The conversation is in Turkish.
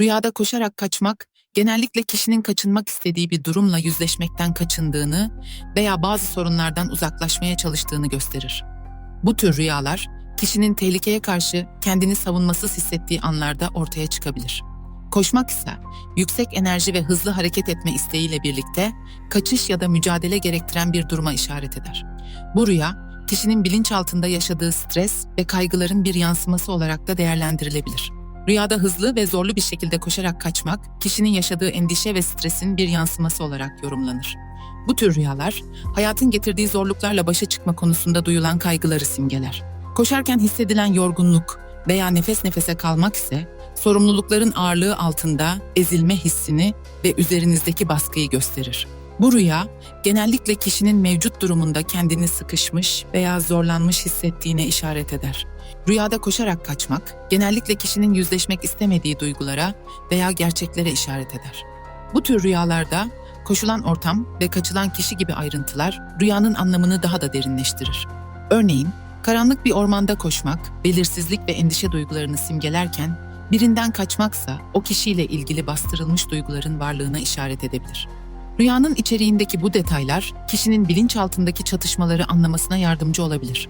Rüyada koşarak kaçmak, genellikle kişinin kaçınmak istediği bir durumla yüzleşmekten kaçındığını veya bazı sorunlardan uzaklaşmaya çalıştığını gösterir. Bu tür rüyalar, kişinin tehlikeye karşı kendini savunmasız hissettiği anlarda ortaya çıkabilir. Koşmak ise yüksek enerji ve hızlı hareket etme isteğiyle birlikte kaçış ya da mücadele gerektiren bir duruma işaret eder. Bu rüya, kişinin bilinçaltında yaşadığı stres ve kaygıların bir yansıması olarak da değerlendirilebilir. Rüyada hızlı ve zorlu bir şekilde koşarak kaçmak, kişinin yaşadığı endişe ve stresin bir yansıması olarak yorumlanır. Bu tür rüyalar, hayatın getirdiği zorluklarla başa çıkma konusunda duyulan kaygıları simgeler. Koşarken hissedilen yorgunluk veya nefes nefese kalmak ise, sorumlulukların ağırlığı altında ezilme hissini ve üzerinizdeki baskıyı gösterir. Bu rüya, genellikle kişinin mevcut durumunda kendini sıkışmış veya zorlanmış hissettiğine işaret eder. Rüyada koşarak kaçmak, genellikle kişinin yüzleşmek istemediği duygulara veya gerçeklere işaret eder. Bu tür rüyalarda koşulan ortam ve kaçılan kişi gibi ayrıntılar rüyanın anlamını daha da derinleştirir. Örneğin, karanlık bir ormanda koşmak, belirsizlik ve endişe duygularını simgelerken, birinden kaçmaksa o kişiyle ilgili bastırılmış duyguların varlığına işaret edebilir. Rüyanın içeriğindeki bu detaylar, kişinin bilinçaltındaki çatışmaları anlamasına yardımcı olabilir.